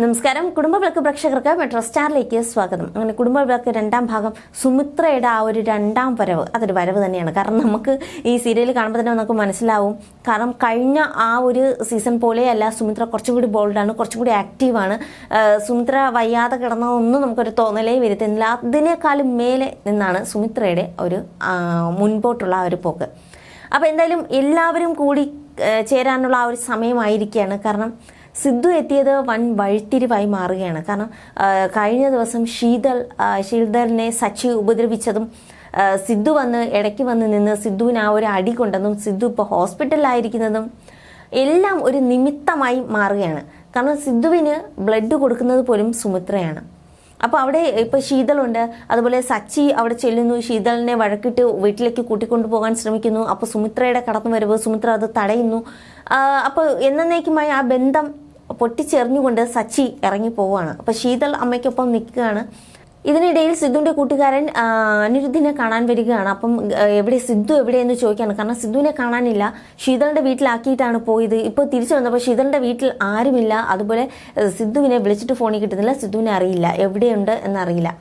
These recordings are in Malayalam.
നമസ്കാരം. കുടുംബവിളക്ക് പ്രേക്ഷകർക്ക് മെട്രോ സ്റ്റാറിലേക്ക് സ്വാഗതം. അങ്ങനെ കുടുംബവിളക്ക് രണ്ടാം ഭാഗം സുമിത്രയുടെ ആ ഒരു രണ്ടാം വരവ് അതൊരു വരവ് തന്നെയാണ്. കാരണം നമുക്ക് ഈ സീരിയൽ കാണുമ്പോൾ തന്നെ നമുക്ക് മനസ്സിലാവും. കാരണം കഴിഞ്ഞ ആ ഒരു സീസൺ പോലെയല്ല സുമിത്ര കുറച്ചും കൂടി ബോൾഡാണ് കുറച്ചും കൂടി ആക്റ്റീവാണ് സുമിത്ര വയ്യാതെ കിടന്നതൊന്നും നമുക്കൊരു തോന്നലേ വരുത്തുന്നില്ല അതിനേക്കാളും മേലെ നിന്നാണ് സുമിത്രയുടെ ഒരു മുൻപോട്ടുള്ള ആ ഒരു പോക്ക്. അപ്പോൾ എന്തായാലും എല്ലാവരും കൂടി ചേരാനുള്ള ആ ഒരു സമയമായിരിക്കുകയാണ്. കാരണം സിദ്ധു എത്തിയത് വൻ വഴിത്തിരിവായി മാറുകയാണ്. കാരണം കഴിഞ്ഞ ദിവസം ശീതൾ ശീതലിനെ സച്ചി ഉപദ്രവിച്ചതും സിദ്ധു വന്ന് ഇടയ്ക്ക് വന്ന് നിന്ന് സിദ്ധുവിന് ആ ഒരു അടി കൊണ്ടെന്നും സിദ്ധു ഇപ്പോൾ ഹോസ്പിറ്റലിലായിരിക്കുന്നതും എല്ലാം ഒരു നിമിത്തമായി മാറുകയാണ്. കാരണം സിദ്ധുവിന് ബ്ലഡ് കൊടുക്കുന്നത് പോലും സുമിത്രയാണ്. അപ്പോൾ അവിടെ ഇപ്പോൾ ശീതളുണ്ട്. അതുപോലെ സച്ചി അവിടെ ചെല്ലുന്നു. ശീതളിനെ വഴക്കിട്ട് വീട്ടിലേക്ക് കൂട്ടിക്കൊണ്ടുപോകാൻ ശ്രമിക്കുന്നു. അപ്പോൾ സുമിത്രയുടെ കടന്നു വരവ് സുമിത്ര അത് തടയുന്നു. അപ്പോൾ എന്നേക്കുമായി ആ ബന്ധം പൊട്ടിച്ചെറിഞ്ഞുകൊണ്ട് സച്ചി ഇറങ്ങി പോവുകയാണ് അപ്പോൾ ശീതൾ അമ്മയ്ക്കൊപ്പം നിൽക്കുകയാണ്. ഇതിനിടയിൽ സിദ്ധുവിന്റെ കൂട്ടുകാരൻ അനിരുദ്ധിനെ കാണാൻ വരികയാണ്. അപ്പം എവിടെ സിദ്ധു എവിടെയെന്ന് ചോദിക്കാണ് കാരണം സിദ്ധുവിനെ കാണാനില്ല. ശീതളിന്റെ വീട്ടിലാക്കിയിട്ടാണ് പോയത്. ഇപ്പോൾ തിരിച്ചു വന്നപ്പോൾ ശീതളിന്റെ വീട്ടിൽ ആരുമില്ല. അതുപോലെ സിദ്ധുവിനെ വിളിച്ചിട്ട് ഫോണിൽ കിട്ടുന്നില്ല. സിദ്ധുവിനെ അറിയില്ല. എവിടെയുണ്ട് എന്നറിയില്ല.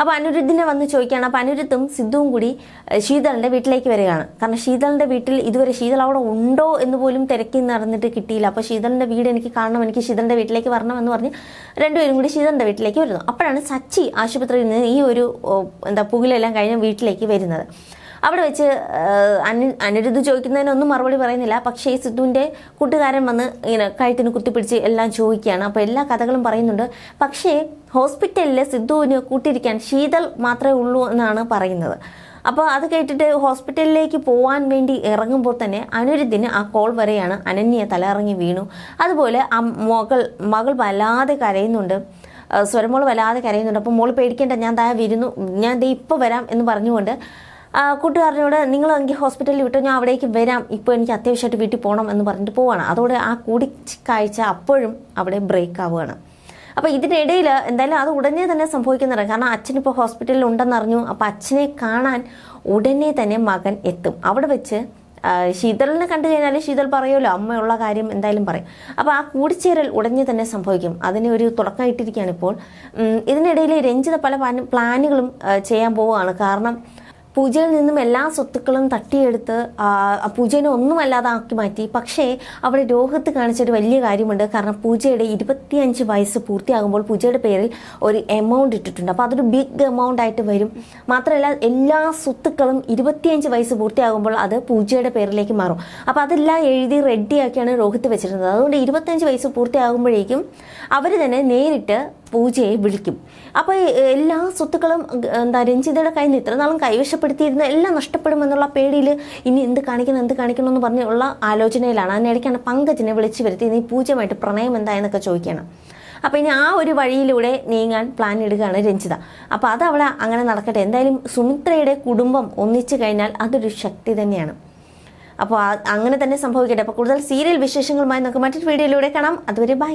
അപ്പോൾ അനിരുദ്ധിനെ വന്ന് ചോദിക്കുകയാണ്. അപ്പോൾ അനിരുദ്ധും സിദ്ധുവും കൂടി ശീതളിന്റെ വീട്ടിലേക്ക് വരികയാണ്. കാരണം ശീതളിന്റെ വീട്ടിൽ ഇതുവരെ ശീതൾ അവിടെ ഉണ്ടോ എന്ന് പോലും തിരക്കി നടന്നിട്ട് കിട്ടിയില്ല. അപ്പോൾ ശീതളിന്റെ വീട് എനിക്ക് കാണണം എനിക്ക് ശീതളിന്റെ വീട്ടിലേക്ക് വരണം എന്ന് പറഞ്ഞ് രണ്ടുപേരും കൂടി ശീതളിന്റെ വീട്ടിലേക്ക് വരുന്നു. അപ്പോഴാണ് സച്ചി ആശുപത്രിയിൽ നിന്ന് ഈ ഒരു എന്താ പുകിലെല്ലാം കഴിഞ്ഞ് വീട്ടിലേക്ക് വരുന്നത്. അവിടെ വെച്ച് അനു അനിരുദ്ധ ചോദിക്കുന്നതിനൊന്നും മറുപടി പറയുന്നില്ല. പക്ഷേ ഈ സിദ്ധുവിന്റെ കൂട്ടുകാരൻ വന്ന് ഇങ്ങനെ കഴുത്തിന് കുത്തിപ്പിടിച്ച് എല്ലാം ചോദിക്കുകയാണ്. അപ്പോൾ എല്ലാ കഥകളും പറയുന്നുണ്ട്. പക്ഷേ ഹോസ്പിറ്റലിൽ സിദ്ധുവിന് കൂട്ടിരിക്കാൻ ശീതൾ മാത്രമേ ഉള്ളൂ എന്നാണ് പറയുന്നത്. അപ്പോൾ അത് കേട്ടിട്ട് ഹോസ്പിറ്റലിലേക്ക് പോകാൻ വേണ്ടി ഇറങ്ങുമ്പോൾ തന്നെ അനിരുദ്ധിന് ആ കോൾ വരെയാണ് അനന്യ തലയിറങ്ങി വീണു. അതുപോലെ ആ മകൾ മകൾ വല്ലാതെ കരയുന്നുണ്ട്. സ്വരമോൾ വല്ലാതെ കരയുന്നുണ്ട്. അപ്പോൾ മോൾ പേടിക്കേണ്ട ഞാൻ താഴെ വരുന്നു. ഞാൻ ദേ ഇപ്പോൾ വരാം എന്ന് പറഞ്ഞുകൊണ്ട് കൂട്ടുകാരനോട് നിങ്ങൾ എനിക്ക് ഹോസ്പിറ്റലിൽ വിട്ടു ഞാൻ അവിടേക്ക് വരാം. ഇപ്പോൾ എനിക്ക് അത്യാവശ്യമായിട്ട് വീട്ടിൽ പോകണം എന്ന് പറഞ്ഞിട്ട് പോവാണ്. അതോടെ ആ കൂടിക്കാഴ്ച അപ്പോഴും അവിടെ ബ്രേക്ക് ആവുകയാണ്. അപ്പോൾ ഇതിനിടയിൽ എന്തായാലും അത് ഉടനെ തന്നെ സംഭവിക്കുന്നുണ്ട്. കാരണം അച്ഛനിപ്പോൾ ഹോസ്പിറ്റലിൽ ഉണ്ടെന്നറിഞ്ഞു. അപ്പോൾ അച്ഛനെ കാണാൻ ഉടനെ തന്നെ മകൻ എത്തും. അവിടെ വെച്ച് ശീതളിനെ കണ്ടു കഴിഞ്ഞാൽ ശീതൾ പറയുമല്ലോ അമ്മയുള്ള കാര്യം എന്തായാലും പറയും. അപ്പോൾ ആ കൂടിച്ചേരൽ ഉടനെ തന്നെ സംഭവിക്കും. അതിന് ഒരു തുടക്കം ഇട്ടിരിക്കുകയാണ് ഇപ്പോൾ ഇതിനിടയിൽ രഞ്ജിത പല പ്ലാനുകളും ചെയ്യാൻ പോവുകയാണ്. കാരണം പൂജയിൽ നിന്നും എല്ലാ സ്വത്തുക്കളും തട്ടിയെടുത്ത് പൂജേനെ ഒന്നുമല്ലാതാക്കി മാറ്റി. പക്ഷേ അവിടെ രോഹിത്ത് കാണിച്ചൊരു വലിയ കാര്യമുണ്ട്. കാരണം പൂജയുടെ ഇരുപത്തിയഞ്ച് വയസ്സ് പൂർത്തിയാകുമ്പോൾ പൂജയുടെ പേരിൽ ഒരു എമൗണ്ട് ഇട്ടിട്ടുണ്ട്. അപ്പോൾ അതൊരു ബിഗ് എമൗണ്ട് ആയിട്ട് വരും. മാത്രമല്ല എല്ലാ സ്വത്തുക്കളും ഇരുപത്തിയഞ്ച് വയസ്സ് പൂർത്തിയാകുമ്പോൾ അത് പൂജയുടെ പേരിലേക്ക് മാറും. അപ്പോൾ അതെല്ലാം എഴുതി റെഡിയാക്കിയാണ് രോഹിത്ത് വെച്ചിരുന്നത്. അതുകൊണ്ട് ഇരുപത്തിയഞ്ച് വയസ്സ് പൂർത്തിയാകുമ്പോഴേക്കും അവർ തന്നെ നേരിട്ട് പൂജയെ വിളിക്കും. അപ്പോൾ എല്ലാ സ്വത്തുക്കളും എന്താ രഞ്ജിതയുടെ കയ്യിൽ നിന്ന് ഇത്ര നാളും കൈവശപ്പെടുത്തിയിരുന്ന എല്ലാം നഷ്ടപ്പെടുമെന്നുള്ള പേടിയിൽ ഇനി എന്ത് കാണിക്കണം എന്ത് കാണിക്കണം എന്ന് പറഞ്ഞുള്ള ആലോചനയിലാണ്. അതിനിടയ്ക്കാണ് പങ്കജിനെ വിളിച്ചു വരുത്തി നീ പൂജയുമായിട്ട് പ്രണയം എന്തായെന്നൊക്കെ ചോദിക്കണം. അപ്പോൾ ഇനി ആ ഒരു വഴിയിലൂടെ നീങ്ങാൻ പ്ലാൻ ഇടുകയാണ് രഞ്ജിത. അപ്പോൾ അത് അവിടെ അങ്ങനെ നടക്കട്ടെ. എന്തായാലും സുമിത്രയുടെ കുടുംബം ഒന്നിച്ചു കഴിഞ്ഞാൽ അതൊരു ശക്തി തന്നെയാണ്. അപ്പോൾ അങ്ങനെ തന്നെ സംഭവിക്കട്ടെ. അപ്പോൾ കൂടുതൽ സീരിയൽ വിശേഷങ്ങളുമായി നമുക്ക് മറ്റൊരു വീഡിയോയിലൂടെ കാണാം. അതുവരെ ബൈ